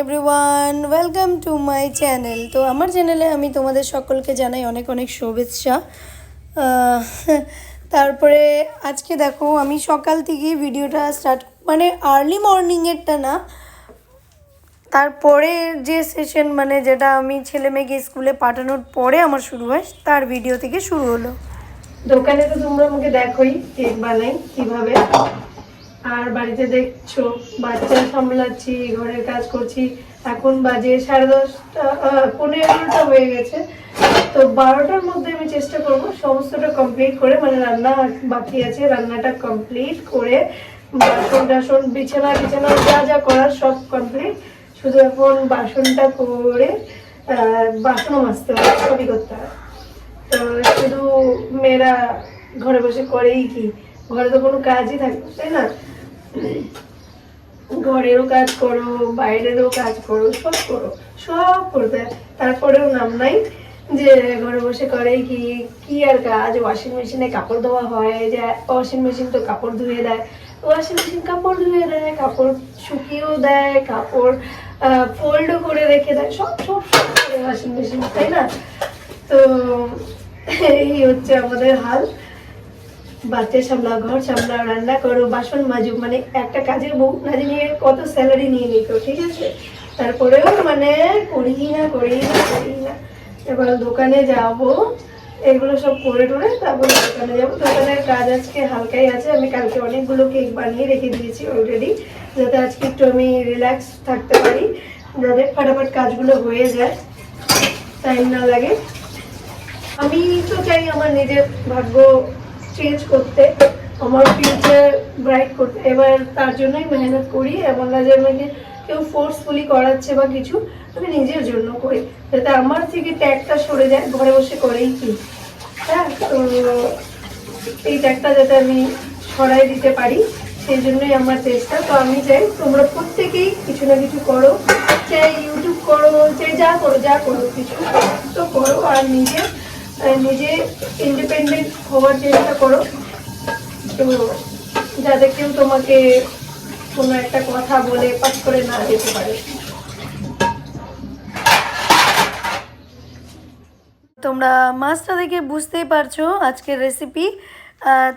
Everyone welcome to my channel তো আমার চ্যানেলে আমি তোমাদের সকলকে জানাই অনেক অনেক শুভেচ্ছা। তারপরে আজকে দেখো, আমি সকাল থেকেই ভিডিওটা স্টার্ট মানে আর্লি মর্নিংয়েরটা না, তারপরে যে সেশন মানে যেটা আমি ছেলে মেয়েকে স্কুলে পাঠানোর পরে আমার শুরু হয়, তার ভিডিও থেকে শুরু হলো। দোকানে তো তোমরা আমাকে দেখোই কেক বানাই, কীভাবে? আর বাড়িতে দেখছ বাচ্চা সামলাচ্ছি ঘরের কাজ করছি। এখন বাজে সাড়ে দশটা আহ, পনেরোটা হয়ে গেছে। তো বারোটার মধ্যে আমি চেষ্টা করব সমস্তটা কমপ্লিট করে মানে রান্না বাকি আছে রান্নাটা কমপ্লিট করে বাসন টাসন বিছানা বিছানা যা যা করার সব কমপ্লিট শুধু এখন বাসনটা করে বাসনও মাজতে হবে সবই করতে হবে। তো শুধু মেয়েরা ঘরে বসে করেই কি? ঘরে তো কোনো কাজই থাকে না, তাই না? ঘরেরও কাজ করো, বাইরেরও কাজ করো, সব করো, সব করতে তারপরেও নাম নাই যে ঘরে বসে করেই কি কি আর কাজ? ওয়াশিং মেশিনে কাপড় ধোয়া হয়, যে ওয়াশিং মেশিন তো কাপড় ধুয়ে দেয়। ওয়াশিং মেশিন কাপড় ধুয়ে দেয়, কাপড় শুকিয়েও দেয়, কাপড় ফোল্ডও করে রেখে দেয়, সব সব সব করে ওয়াশিং মেশিন তাই না? তো, এই হচ্ছে আমাদের হাল। বাচ্চা সামলাও, ঘর সামলাও, রান্না করো, বাসন মাজো মানে একটা কাজের বউ না নিয়ে কত স্যালারি নিয়ে নিত, ঠিক আছে? তারপরেও মানে করি না করি না করি না। এবার দোকানে যাব, এগুলো সব করে টোরে তারপরে দোকানে যাব। দোকানের কাজ আজকে হালকাই আছে, আমি কালকে অনেকগুলো কেক বানিয়ে রেখে দিয়েছি অলরেডি যাতে আজকে একটু আমি রিল্যাক্স থাকতে পারি, যাতে ফাটাফাট কাজগুলো হয়ে যায় টাইম না লাগে। আমি তো চাই আমার নিজের ভাগ্য চেঞ্জ করতে আমার ফিউচার ব্রাইট করতে। এবার তার জন্যই মেহনত করি না যে আমাকে কেউ ফোর্সফুলি করাচ্ছে বা কিছু আমি নিজের জন্য করি। যাতে আমার থেকে ট্যাগটা সরে যায় ঘরে বসে করেই কি। হ্যাঁ তো এই ট্যাগটা যাতে আমি সরাই দিতে পারি সেই জন্যই আমার চেষ্টা। তো আমি চাই তোমরা প্রত্যেকেই কিছু না কিছু করো চাই ইউটিউব করো চাই যা করো যা করো কিছু তো করো আর নিজে আহ, নিজে ইন্ডিপেন্ডেন্ট হওয়ার চেষ্টা করো। তো যাতে কেউ তোমাকে কোনো একটা কথা বলে, পাস করে না যেতে পারে। তোমরা মাছটা দেখে বুঝতেই পারছ আজকের রেসিপি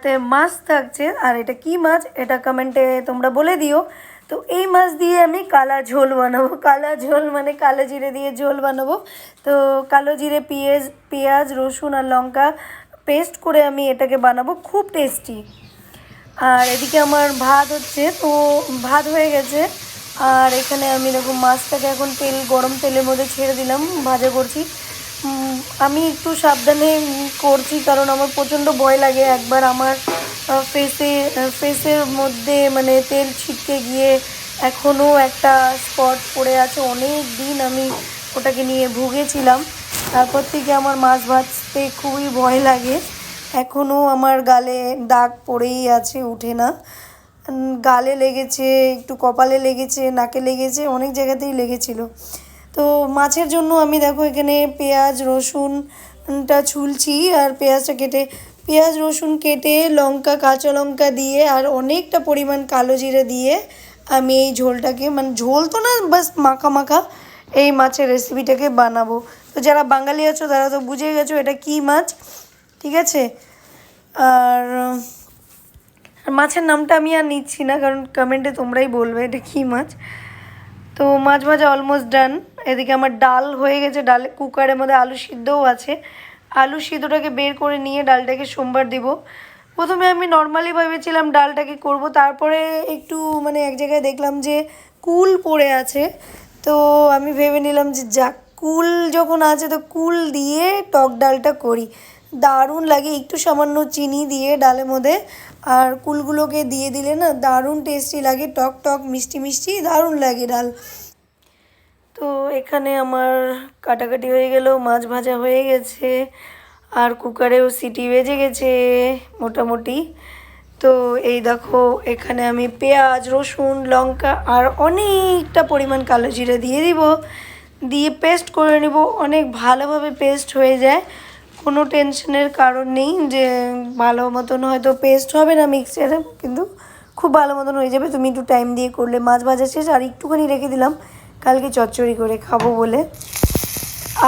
তে মাছ থাকছে। আর এটা কি মাছ? এটা কমেন্টে তোমরা বলে দিও। তো এই মাছ দিয়ে আমি কালা ঝোল বানাবো। কালা ঝোল মানে কালো জিরে দিয়ে ঝোল বানাবো। তো কালো জিরে, পেঁয়াজ পেঁয়াজ, রসুন আর লঙ্কা পেস্ট করে আমি এটাকে বানাবো। খুব টেস্টি আর এদিকে আমার ভাত হচ্ছে, তো ভাত হয়ে গেছে। আর এখানে আমি দেখো মাছটাকে এখন তেল, গরম তেলের মধ্যে ছেড়ে দিলাম, ভাজা করছি। আমি একটু সাবধানে করছি, কারণ আমার প্রচণ্ড ভয় লাগে। একবার আমার ফেসে ফেসের মধ্যে মানে তেল ছিটকে গিয়ে এখনও একটা স্পট পড়ে আছে। অনেক দিন আমি ওটাকে নিয়ে ভুগেছিলাম। তারপর থেকে আমার মাছ ভাজতে খুবই ভয় লাগে। এখনও আমার গালে দাগ পড়েই আছে, উঠে না। গালে লেগেছে, একটু কপালে লেগেছে, নাকে লেগেছে, অনেক জায়গাতেই লেগেছিল। তো মাছের জন্য আমি দেখো এখানে পেঁয়াজ, রসুনটা ছুলছি আর পেঁয়াজটা কেটে পেঁয়াজ, রসুন কেটে, লঙ্কা, কাঁচা লঙ্কা দিয়ে আর অনেকটা পরিমাণ কালো জিরে দিয়ে আমি এই ঝোলটাকে মানে ঝোল তো না, বাস মাখা মাখা এই মাছের রেসিপিটাকে বানাবো। তো যারা বাঙালি আছো, তারা তো বুঝে গেছো এটা কি মাছ, ঠিক আছে? আর মাছের নামটা আমি আর নিচ্ছি না, কারণ কমেন্টে তোমরাই বলবে এটা কী মাছ। তো মাছ ভাজা অলমোস্ট ডান এদিকে আমার ডাল হয়ে গেছে, ডাল কুকারের মধ্যে আলু সিদ্ধও আছে। আলু সিদ্ধটাকে বের করে নিয়ে ডালটাকে সোমবার দিব। প্রথমে আমি নর্মালি ভেবেছিলাম ডালটাকে করব, তারপরে একটু মানে এক জায়গায় দেখলাম যে কুল পড়ে আছে। তো আমি ভেবে নিলাম যে যাক, কুল যখন আছে তো কুল দিয়ে টক ডালটা করি। দারুণ লাগে, একটু সামান্য চিনি দিয়ে ডালের মধ্যে। আর কুলগুলোকে দিয়ে দিলে না দারুণ টেস্টি লাগে, টক টক, মিষ্টি মিষ্টি, দারুণ লাগে ডাল। তো এখানে আমার কাটাকাটি হয়ে গেল মাছ ভাজা হয়ে গেছে আর কুকারেও সিটি বেজে গেছে মোটামুটি। তো এই দেখো, এখানে আমি পেঁয়াজ, রসুন, লঙ্কা আর অনেকটা পরিমাণ কালো জিরে দিয়ে দিব। দিয়ে পেস্ট করে নিব। অনেক ভালোভাবে পেস্ট হয়ে যায়। কোনো টেনশনের কারণ নেই যে ভালো মতন হয়তো পেস্ট হবে না মিক্সচারে, কিন্তু খুব ভালো মতন হয়ে যাবে। তুমি একটু টাইম দিয়ে করলে মাছ ভাজা শেষ। আর একটুখানি রেখে দিলাম। কালকে চচ্চড়ি করে খাব বলে।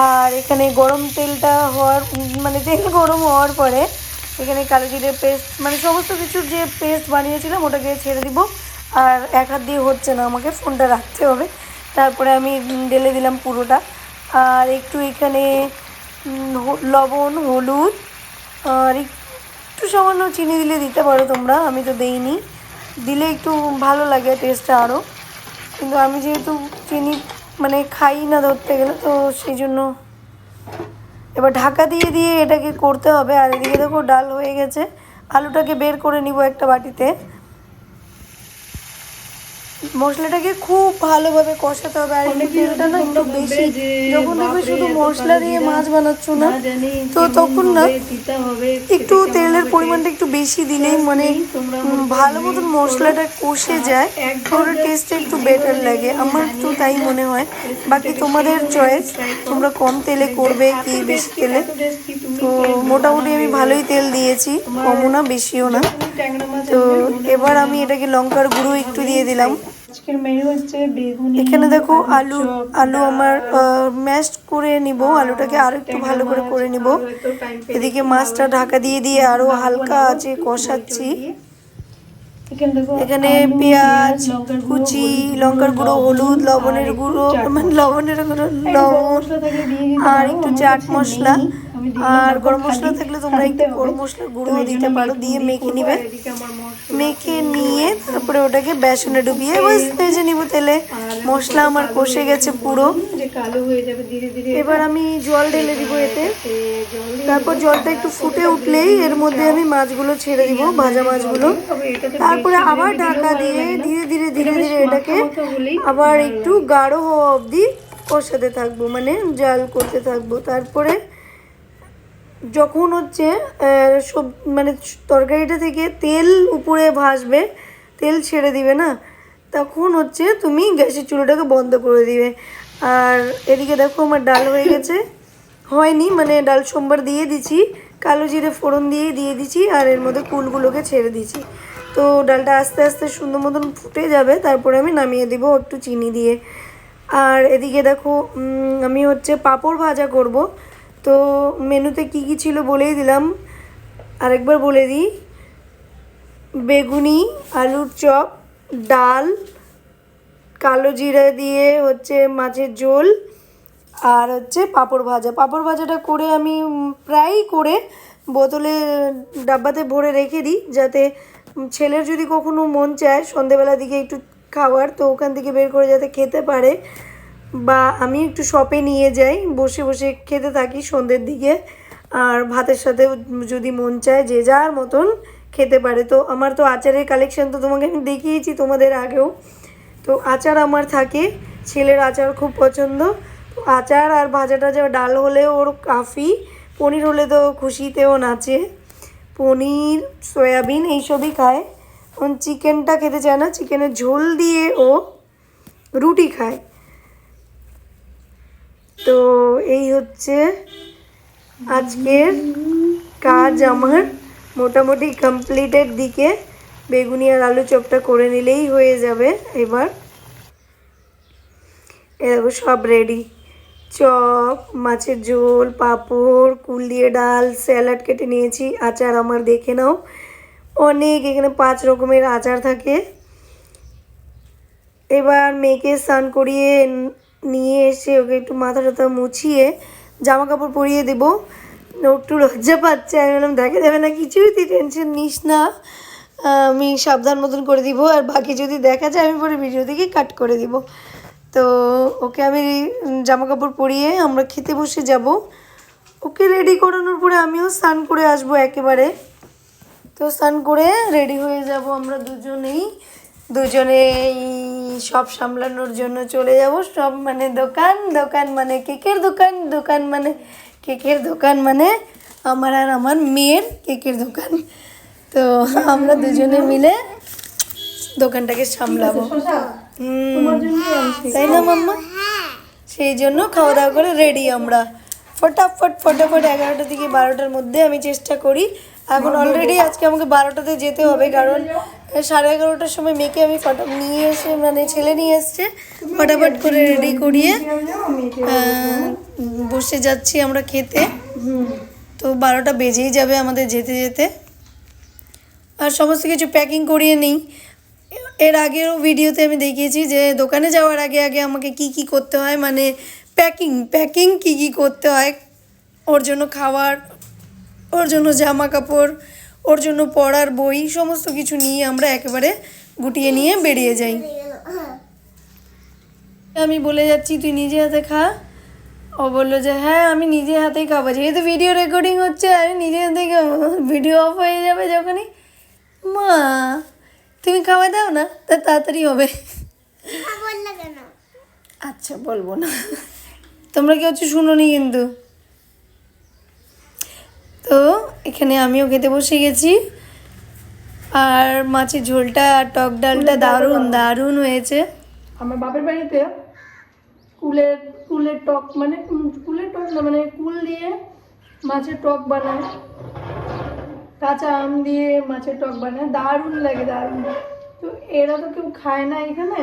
আর এখানে গরম তেলটা হওয়ার মানে তেল গরম হওয়ার পরে এখানে কালো পেস্ট মানে সমস্ত কিছুর যে পেস্ট বানিয়েছিলাম ওটাকে ছেড়ে দিব। আর এক হাত দিয়ে হচ্ছে না, আমাকে ফোনটা রাখতে হবে। তারপরে আমি ঢেলে দিলাম পুরোটা। আর একটু এখানে লবণ, হলুদ, আর একটু সামান্য চিনি দিলে দিতে পারো তোমরা, আমি তো দেইনি। দিলে একটু ভালো লাগে টেস্টটা আরও কিন্তু আমি যেহেতু চিনি মানে খাই না ধরতে গেলে, তো সেই জন্য এবার ঢাকা দিয়ে দিয়ে এটাকে করতে হবে। আর এদিকে দেখো ডাল হয়ে গেছে। আলুটাকে বের করে নিব একটা বাটিতে। মশলাটাকে খুব ভালোভাবে কষাতে হবে আর তেলটা না একটু বেশি। যখন দেখবে শুধু মশলা দিয়ে মাছ বানাচ্ছ না তো তখন না একটু তেলের পরিমাণটা একটু বেশি দিলেই মানে ভালো মতন মশলাটা কষে যায় ওর টেস্টটা একটু বেটার লাগে। আমার তো তাই মনে হয়। বাকি তোমাদের চয়েস তোমরা কম তেলে করবে কি বেশি তেলে? তো মোটামুটি আমি ভালোই তেল দিয়েছি কমও না বেশিও না। তো এবার আমি এটাকে লঙ্কার গুঁড়ো একটু দিয়ে দিলাম। আজকের মেনু হচ্ছে বেগুনি এখানে দেখো আলু আলু আমার ম্যাশ করে নিব। আলুটাকে আরও একটু ভালো করে করে নিব। এদিকে মাছটা ঢাকা দিয়ে দিয়ে আরও হালকা আছে কষাচ্ছি। এখানে পেঁয়াজ কুচি লঙ্কার গুঁড়ো হলুদ লবণের গুঁড়ো মানে লবণের গুঁড়ো লবণ আর একটু চাট মশলা। আর গরম মশলা থাকলে তোমরা একটু গরম মশলার গুঁড়ো দিতে পারো দিয়ে মেখে নিবে। মেখে নিয়ে তারপরে ওটাকে বেসনে ডুবিয়ে বাস ভেজে নিব তেলে। মশলা আমার কষে গেছে পুরো। যে কালো হয়ে যাবে ধীরে ধীরে এবার আমি জল ঢেলে দিব এতে। তারপর জলটা একটু ফুটে উঠলেই এর মধ্যে আমি মাছগুলো ছেড়ে দিব ভাজা মাছগুলো। তারপরে আবার ঢাকা দিয়ে। ধীরে ধীরে ধীরে ধীরে এটাকে আবার একটু গাঢ় হওয়া অবধি কষাতে থাকব মানে জাল করতে থাকব। তারপরে যখন হচ্ছে সব মানে তরকারিটা থেকে তেল উপরে ভাসবে, তেল ছেড়ে দিবে না, তখন হচ্ছে তুমি গ্যাসের চুলোটাকে বন্ধ করে দিবে। আর এদিকে দেখো আমার ডাল হয়ে গেছে। হয়নি মানে ডাল সোমবার দিয়ে দিছি, কালো জিরে ফোড়ন দিয়ে দিয়ে দিছি, আর এর মধ্যে কুলগুলোকে ছেড়ে দিছি। তো ডালটা আস্তে আস্তে সুন্দর মতন ফুটে যাবে, তারপরে আমি নামিয়ে দিব একটু চিনি দিয়ে। আর এদিকে দেখো আমি হচ্ছে পাঁপড় ভাজা করব। তো মেনুতে কি কি ছিল বলেই দিলাম। আরেকবার বলে দিই। বেগুনি, আলুর চপ, ডাল, কালো জিরা দিয়ে হচ্ছে মাছের ঝোল আর হচ্ছে পাঁপড় ভাজা। পাঁপড় ভাজাটা করে আমি প্রায়ই করে বোতলে ডাব্বাতে ভরে রেখে দিই যাতে ছেলের যদি কখনো মন চায় সন্ধেবেলার দিকে একটু খাওয়ার, তো ওখান থেকে বের করে যাতে খেতে পারে। বা আমি একটু শপে নিয়ে যাই, বসে বসে খেতে থাকি সন্ধ্যের দিকে। আর ভাতের সাথে যদি মন চায় যে যার মতন খেতে পারে। তো আমার তো আচারের কালেকশন তো তোমাকে আমি দেখিয়েছি তোমাদের আগেও। তো আচার আমার থাকে, ছেলের আচার খুব পছন্দ। আচার আর ভাজা টাজা ডাল হলে ওর কাফি, পনির হলে তো খুশিতেও নাচে। পনির, সয়াবিন এইসবই খায়। এখন চিকেনটা খেতে চায় না চিকেনের ঝোল দিয়ে ও রুটি খায়। তো এই হচ্ছে আজকের কাজ আমার। মোটামুটি কমপ্লিটের দিকে বেগুনি আর আলু চপটা করে নিলেই হয়ে যাবে এবার। এ দেখো সব রেডি চপ, মাছের ঝোল, পাঁপড়, কুল দিয়ে ডাল, স্যালাড কেটে নিয়েছি, আচার আমার দেখে নাও। অনেক এখানে পাঁচ রকমের আচার থাকে। এবার মেয়েকে স্নান করিয়ে নিয়ে এসে ওকে একটু মাথা টাথা মুছিয়ে জামা কাপড় পরিয়ে দেবো। একটু লজ্জা পাচ্ছে। আমি বললাম, দেখা যাবে না কিছুই, তুই টেনশন নিস না। আমি সাবধান মতন করে দিব। আর বাকি যদি দেখা যায়, আমি পরে ভিডিও থেকে কাট করে দিব। তো ওকে আমি জামা কাপড় পরিয়ে আমরা খেতে বসে যাব। ওকে রেডি করানোর পরে আমিও স্নান করে আসব একেবারে। তো স্নান করে রেডি হয়ে যাব আমরা দুজনেই। দুজনেই সব সামলানোর জন্য চলে যাব। সব মানে দোকান দোকান মানে কেকের দোকান দোকান মানে কেকের দোকান মানে আমার আর আমার মেয়ের কেকের দোকান। তো আমরা দুজনে মিলে দোকানটাকে সামলাবো। তাই না মাম্মা? সেই জন্য খাওয়া দাওয়া করে রেডি আমরা। ফটাফট ফটাফট এগারোটা থেকে বারোটার মধ্যে আমি চেষ্টা করি এখন অলরেডি আজকে আমাকে বারোটাতে যেতে হবে কারণ সাড়ে এগারোটার সময় মেয়েকে আমি ফটো নিয়ে এসে মানে ছেলে নিয়ে এসছে ফটাফট করে রেডি করিয়ে বসে যাচ্ছি আমরা খেতে। তো বারোটা বেজেই যাবে আমাদের যেতে যেতে। আর সমস্ত কিছু প্যাকিং করিয়ে নিই। এর আগেরও ভিডিওতে আমি দেখিয়েছি যে দোকানে যাওয়ার আগে আগে আমাকে কি কি করতে হয় মানে প্যাকিং প্যাকিং কি কি করতে হয় ওর জন্য খাবার ওর জন্য জামা কাপড় ওর জন্য পড়ার বই সমস্ত কিছু নিয়ে আমরা একেবারে গুটিয়ে নিয়ে বেরিয়ে যাই। আমি বলে যাচ্ছি তুই নিজে হাতে খা। ও বলল যে হ্যাঁ আমি নিজে হাতেই খাব। যেহেতু ভিডিও রেকর্ডিং হচ্ছে আমি নিজে হাতেই খাব। ভিডিও অফ হয়ে যাবে যখনই। মা তুমি খাওয়া দাও না? তা তাড়াতাড়ি হবে। আচ্ছা বলব না। তোমরা কি হচ্ছে শুনোনি কিন্তু। তো এখানে আমিও খেতে বসে গেছি। আর মাছের ঝোলটা আর টক ডালটা দারুণ দারুণ হয়েছে। আমার বাপের বাড়িতে কুলের কুলের টক মানে কুলের টক না মানে কুল দিয়ে মাছের টক বানায়। কাঁচা আম দিয়ে মাছের টক বানায়। দারুণ লাগে দারুণ। তো এরা তো কেউ খায় না এখানে।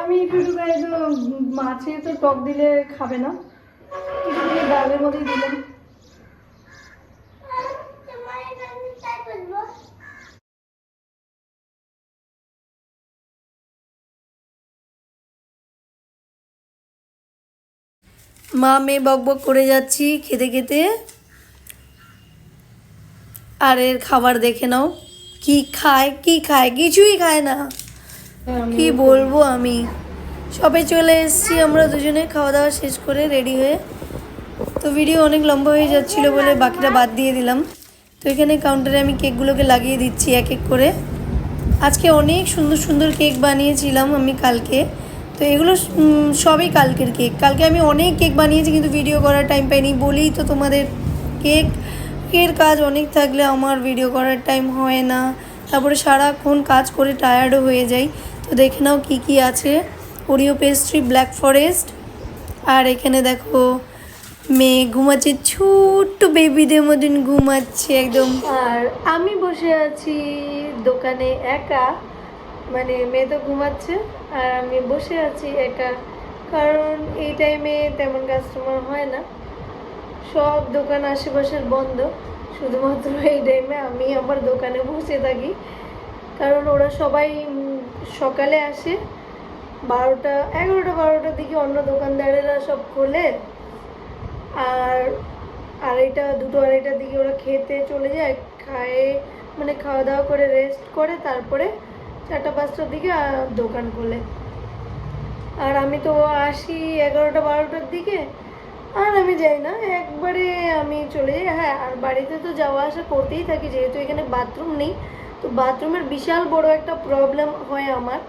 আমি একটু খাই তো মাছে তো টক দিলে খাবে না। ডালের মধ্যে দিলাম। মা মেয়ে বক বক করে যাচ্ছি খেতে খেতে। আর এর খাবার দেখে নাও। কি খায় কি খায়? কিছুই খায় না। কি বলব আমি? সবে চলে এসেছি আমরা দুজনে, খাওয়া দাওয়া শেষ করে রেডি হয়ে। তো ভিডিও অনেক লম্বা হয়ে যাচ্ছিল বলে বাকিটা বাদ দিয়ে দিলাম। তো এখানে কাউন্টারে আমি কেকগুলোকে লাগিয়ে দিচ্ছি এক এক করে। আজকে অনেক সুন্দর সুন্দর কেক বানিয়েছিলাম আমি কালকে। তো এগুলো সবই কালকের কেক। কালকে আমি অনেক কেক বানিয়েছি কিন্তু ভিডিও করার টাইম পাইনি। বলেই তো তোমাদের, কেক এর কাজ অনেক থাকলে আমার ভিডিও করার টাইম হয় না। তারপরে সারাক্ষণ কাজ করে টায়ার্ডও হয়ে যাই। তো দেখে নাও কী কী আছে। ওরিও পেস্ট্রি ব্ল্যাক ফরেস্ট আর এখানে দেখো, মেয়ে ঘুমাচ্ছে, ছোট্ট বেবিদের মতন ঘুমাচ্ছে, একদম। আর আমি বসে আছি দোকানে একা। মানে মেয়ে তো ঘুমাচ্ছে আর আমি বসে আছি একা। কারণ এই টাইমে তেমন কাস্টমার হয় না। সব দোকান আশেপাশের বন্ধ। শুধুমাত্র এই টাইমে আমি আমার দোকানে বসে থাকি। কারণ ওরা সবাই সকালে আসে। বারোটা, এগারোটা, বারোটার দিকে অন্য দোকানদারেরা সব খোলে। আর আড়াইটা, দুটো, আড়াইটার দিকে ওরা খেতে চলে যায়, খায়ে মানে খাওয়া দাওয়া করে রেস্ট করে, তারপরে চারটা পাঁচটার দিকে দোকান খোলে। আর আমি তো আসি এগারোটা, বারোটার দিকে। আর আমি যাই না, একবারে আমি চলে যাই। হ্যাঁ আর বাড়িতে তো যাওয়া আসা করতেই থাকি, যেহেতু এখানে বাথরুম নেই। তো বাথরুমের বিশাল বড় একটা প্রবলেম হয় আমার।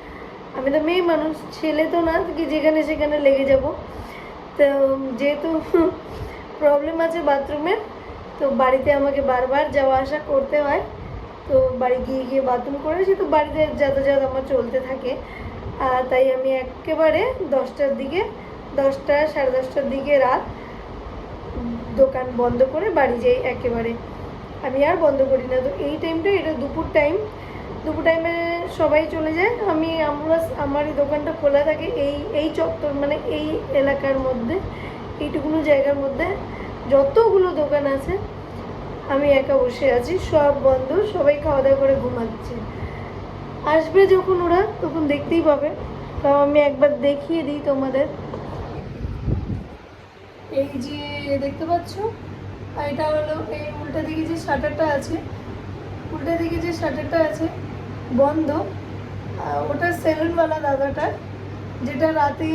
আমি তো মেয়ে মানুষ, ছেলে তো না কি যেখানে সেখানে লেগে যাব। তো যেহেতু প্রবলেম আছে বাথরুমের, তো বাড়িতে আমাকে বারবার যাওয়া আসা করতে হয়। তো বাড়ি গিয়ে গিয়ে বাথরুম করেছি, তো বাড়িতে যাতায়াত আমার চলতে থাকে। আর তাই আমি একেবারে দশটার দিকে, দশটা সাড়ে দশটার দিকে রাত দোকান বন্ধ করে বাড়ি যাই একেবারে। আমি আর বন্ধ করি না। তো এই টাইমটা এটা দুপুর টাইম দুপুর টাইমে সবাই চলে যায়। আমি, আমরা আমার এই দোকানটা খোলা থাকে এই এই চত্বর মানে এই এলাকার মধ্যে, এইটুকুনো জায়গার মধ্যে। যতগুলো দোকান আছে আমি একা বসে আছি, সব বন্ধ, সবাই খাওয়া দাওয়া করে ঘুমাচ্ছে। আসবে যখন ওরা, তখন দেখতেই পাবে। তাও আমি একবার দেখিয়ে দিই তোমাদের। এই যে দেখতে পাচ্ছ, আর এটা হলো এই উল্টা দিকে যে শাটারটা আছে, উল্টা দিকে যে শাটারটা আছে, বন্ধ। ওটা সেলুনওয়ালা দাদাটা, যেটা রাতে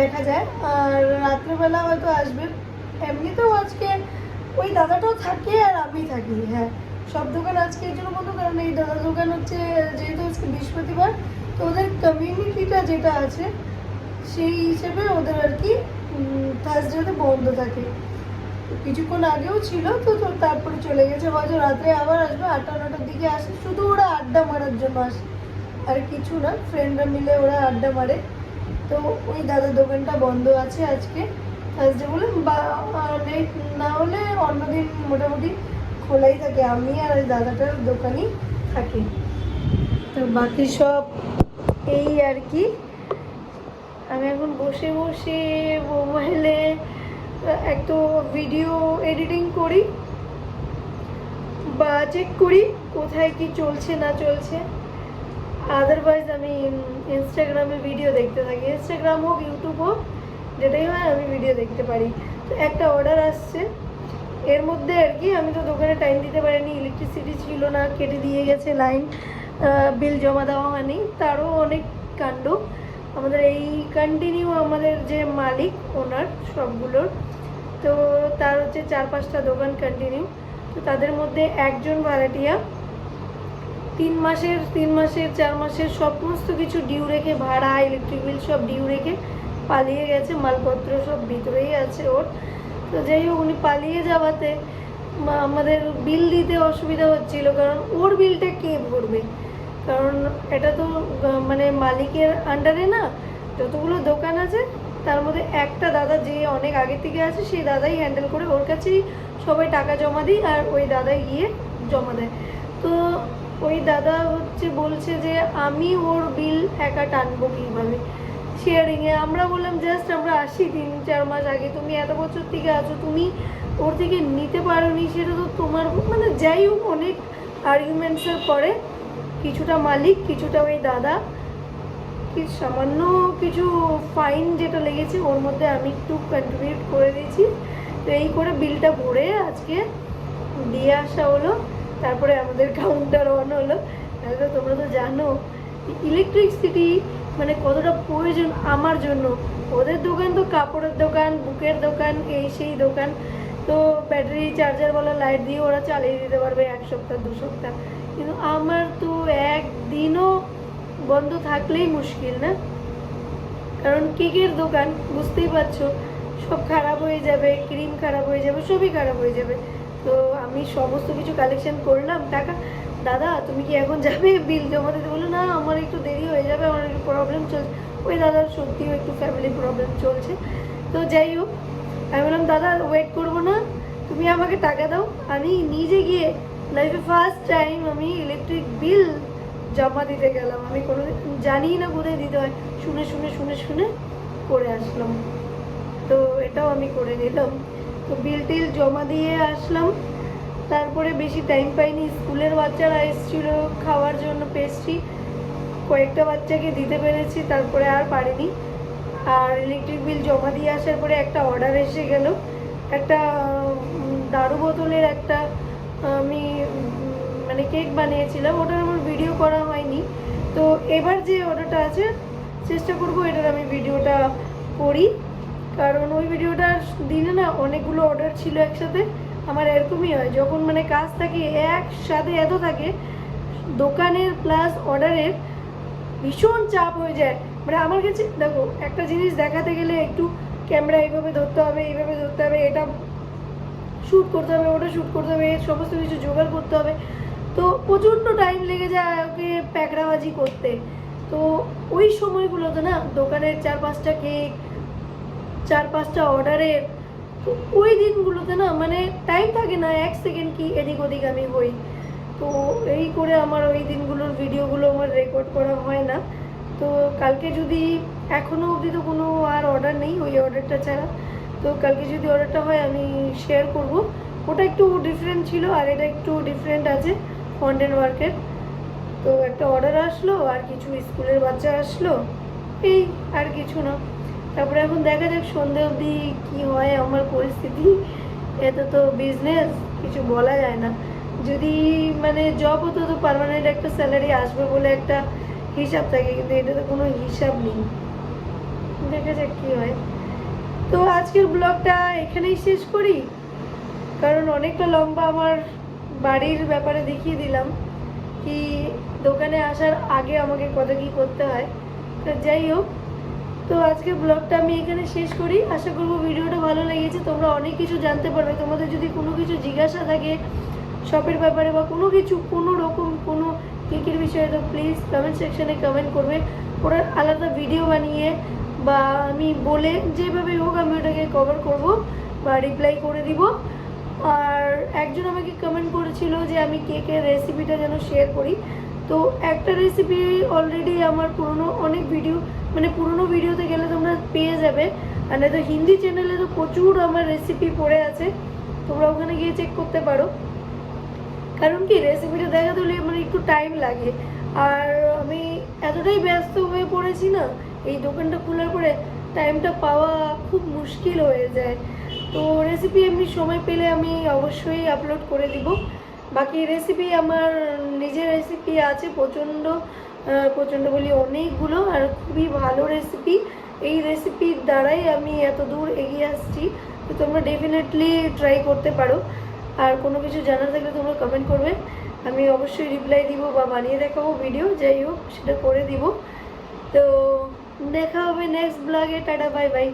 দেখা যায়। আর রাত্রেবেলা হয়তো আসবে। এমনিতেও আজকে ওই দাদাটাও থাকে আর আমি থাকি হ্যাঁ। সব দোকান আজকে এই জন্য বন্ধ কারণ এই দাদা দোকান হচ্ছে যেহেতু আজকে বৃহস্পতিবার, তো ওদের কমিউনিটিটা যেটা আছে, সেই হিসেবে ওদের আর কি থার্সডেতে বন্ধ থাকে। কিছুক্ষণ আগেও ছিল, তো তো তারপরে চলে গেছে। হয়তো রাত্রে আবার আসবে, আটটা, নটার দিকে আসে। শুধু ওরা আড্ডা মারার জন্য আসে। আর কিছু না ফ্রেন্ডরা মিলে ওরা আড্ডা মারে। তো ওই দাদার দোকানটা বন্ধ আছে আজকে। থার্সডে বলে, বা লেট না হলে অন্যদিন মোটামুটি খোলাই থাকে। আমি আর দাদাটার দোকানই থাকি। তো বাকি সব এই আর কি। আমি এখন বসে বসে মোবাইলে একটু ভিডিও এডিটিং করি, বা চেক করি, কোথায় কি চলছে, না চলছে। আদারওয়াইজ আমি ইনস্টাগ্রামে ভিডিও দেখতে থাকি। ইনস্টাগ্রাম হোক ইউটিউব হোক যেটাই হয় আমি ভিডিও দেখতে পারি। তো একটা অর্ডার আসছে। এর মধ্যে আর কি, আমি তো দোকানে টাইম দিতে পারিনি ইলেকট্রিসিটি ছিল না, কেটে দিয়ে গেছে লাইন বিল জমা দেওয়া হয়নি। তারও অনেক কাণ্ড। আমাদের এই কন্টিনিউ আমাদের যে মালিক ওনার সবগুলোর, তো তার হচ্ছে চার পাঁচটা দোকান কন্টিনিউ তো তাদের মধ্যে একজন ভাড়াটিয়া, তিন মাসের তিন মাসের, চার মাসের সমস্ত কিছু ডিউ রেখে, ভাড়া ইলেকট্রিক বিল সব ডিউ রেখে পালিয়ে গেছে, মালপত্র সব ভিতরেই আছে ওর। তো যাই হোক, উনি পালিয়ে যাওয়াতে আমাদের বিল দিতে অসুবিধা হচ্ছিল, কারণ ওর বিলটা কে ভরবে? কারণ এটা তো মানে মালিকের আন্ডারে না, যতগুলো দোকান আছে, তার মধ্যে একটা দাদা যে অনেক আগে থেকে আছে, সেই দাদাই হ্যান্ডেল করে ওর কাছেই সবাই টাকা জমা দিই আর ওই দাদাই গিয়ে জমা দেয়। তো ওই দাদা হচ্ছে, বলছে যে আমি ওর বিল একা টানবো কীভাবে? শেয়ারিংয়ে আমরা বললাম, জাস্ট আমরা আসি তিন, চার মাস আগে। তুমি এত বছর থেকে আছো, তুমি ওর থেকে নিতে পারোনি। সেটা তো তোমার মানে যাই হোক, অনেক আর্গুমেন্টসের পরে কিছুটা মালিক, কিছুটা ওই দাদা, কি সামান্য কিছু ফাইন যেটা লেগেছে, ওর মধ্যে আমি একটু কন্ট্রিবিউট করে দিয়েছি। তো এই করে বিলটা ভরে আজকে দিয়ে আসা হলো। তারপরে আমাদের কাউন্টার অন হলো। তাহলে তোমরা তো জানো ইলেকট্রিসিটি মানে কতটা প্রয়োজন আমার জন্য? ওদের দোকান তো কাপড়ের দোকান, বুকের দোকান, এই সেই দোকান। তো ব্যাটারি চার্জার বলা লাইট দিয়ে ওরা চালিয়ে দিতে পারবে এক সপ্তাহ, দু সপ্তাহ। কিন্তু আমার তো একদিনও বন্ধ থাকলেই মুশকিল, না? কারণ কেকের দোকান, বুঝতেই পারছ, সব খারাপ হয়ে যাবে ক্রিম খারাপ হয়ে যাবে, সবই খারাপ হয়ে যাবে। তো আমি সমস্ত কিছু কালেকশন করলাম, টাকা দাদা, তুমি কি এখন যাবে? বিল জমা দিতে বলল, না, আমার একটু দেরি হয়ে যাবে, আমার একটু প্রবলেম চলছে। ওই দাদার সত্যিও একটু ফ্যামিলি প্রবলেম চলছে। তো যাই হোক, আমি বললাম, দাদা ওয়েট করব না, তুমি আমাকে টাকা দাও। আমি নিজে গিয়ে লাইফে ফার্স্ট টাইম আমি ইলেকট্রিক বিল জমা দিতে গেলাম। আমি কোনো জানি না কোথায় দিতে হয়। শুনে শুনে শুনে শুনে করে আসলাম। তো এটাও আমি করে নিলাম। তো বিল টিল জমা দিয়ে আসলাম। তারপরে বেশি টাইম পাইনি। স্কুলের বাচ্চারা এসেছিল খাওয়ার জন্য পেস্ট্রি কয়েকটা বাচ্চাকে দিতে পেরেছি, তারপরে আর পারিনি। আর ইলেকট্রিক বিল জমা দিয়ে আসার পরে একটা অর্ডার এসে গেল। একটা দারু বোতলের একটা, আমি মানে কেক বানিয়েছিলাম। ওটার আমার ভিডিও করা হয়নি। তো এবার যে অর্ডারটা আছে, চেষ্টা করব এটার আমি ভিডিওটা করি। কারণ ওই ভিডিওটার দিনে না অনেকগুলো অর্ডার ছিল একসাথে। আমার এরকমই হয়। যখন মানে কাজ থাকে, একসাথে এত থাকে, দোকানের প্লাস অর্ডারের ভীষণ চাপ হয়ে যায়। মানে আমার কাছে, দেখো, একটা জিনিস দেখাতে গেলে একটু ক্যামেরা এইভাবে ধরতে হবে, এইভাবে ধরতে হবে, এটা শ্যুট করতে হবে, ওটা শ্যুট করতে হবে, সমস্ত কিছু জোগাড় করতে হবে। তো প্রচণ্ড টাইম লেগে যায় ওকে প্যাকড়াবাজি করতে। তো ওই সময়গুলোতে না, দোকানের চার পাঁচটা কেক চার পাঁচটা অর্ডারের তো ওই দিনগুলোতে না মানে টাইম থাকে না, এক সেকেন্ড কি এদিক ওদিক আমি হই। তো এই করে আমার ওই দিনগুলোর ভিডিওগুলো আমার রেকর্ড করা হয় না। তো কালকে যদি এখনও অবধি তো কোনো আর অর্ডার নেই ওই অর্ডারটা ছাড়া। তো কালকে যদি অর্ডারটা হয় আমি শেয়ার করব। ওটা একটু ডিফারেন্ট ছিল আর এটা একটু ডিফারেন্ট আছে কন্টেন্ট ওয়ার্কের তো একটা অর্ডার আসলো আর কিছু স্কুলের বাচ্চা আসলো, এই আর কিছু না। তারপরে এখন দেখা যাক সন্ধে অবধি কী হয় আমার পরিস্থিতি। এত তো বিজনেস কিছু বলা যায় না। যদি মানে জব হতো তো পার্মানেন্ট একটা স্যালারি আসবে বলে একটা হিসাব থাকে, কিন্তু এটা তো কোনো হিসাব নেই। দেখা যাক কী হয়। তো আজকের ব্লগটা এখানেই শেষ করি। কারণ অনেকটা লম্বা আমার বাড়ির ব্যাপারে দেখিয়ে দিলাম কি দোকানে আসার আগে আমাকে কত কী করতে হয়। তো যাই হোক তো আজকে ব্লগটা আমি এখানে শেষ করি। আশা করব ভিডিওটা ভালো লেগেছে। তোমরা অনেক কিছু জানতে পারবে। তোমাদের যদি কোনো কিছু জিজ্ঞাসা থাকে শপের ব্যাপারে বা কোনো কিছু, কোনো রকম কোনো কেকের বিষয়ে, তো প্লিজ কমেন্ট সেকশনে কমেন্ট করবে। ওরা আলাদা ভিডিও বানিয়ে বা আমি বলে যেভাবে হোক আমি ওটাকে কভার করব বা রিপ্লাই করে দিব। আর একজন আমাকে কমেন্ট করেছিল যে আমি কেকের রেসিপিটা যেন শেয়ার করি। তো একটা রেসিপি অলরেডি আমার পুরনো অনেক ভিডিও মানে পুরনো ভিডিওতে গেলে তোমরা পেয়ে যাবে। আর নয়তো হিন্দি চ্যানেলে তো প্রচুর আমার রেসিপি পড়ে আছে। তোমরা ওখানে গিয়ে চেক করতে পারো। কারণ কি রেসিপিটা দেখাতে হলে মানে একটু টাইম লাগে। আর আমি এতটাই ব্যস্ত হয়ে পড়েছি না, এই দোকানটা খোলার পরে টাইমটা পাওয়া খুব মুশকিল হয়ে যায়। তো রেসিপি এমনি সময় পেলে আমি অবশ্যই আপলোড করে দিব। বাকি রেসিপি আমার নিজের রেসিপি আছে প্রচণ্ড। প্রচণ্ড বলি অনেকগুলো আর খুবই ভালো রেসিপি এই রেসিপির দ্বারাই আমি এত দূর এগিয়ে আসছি। তো তোমরা ডেফিনেটলি ট্রাই করতে পারো। আর কোনো কিছু জানার থাকলে তোমরা কমেন্ট করবে। আমি অবশ্যই রিপ্লাই দিব বা বানিয়ে দেখাবো ভিডিও যাই হোক, সেটা করে দিব। তো দেখা হবে নেক্সট ব্লগে টাটা বাই বাই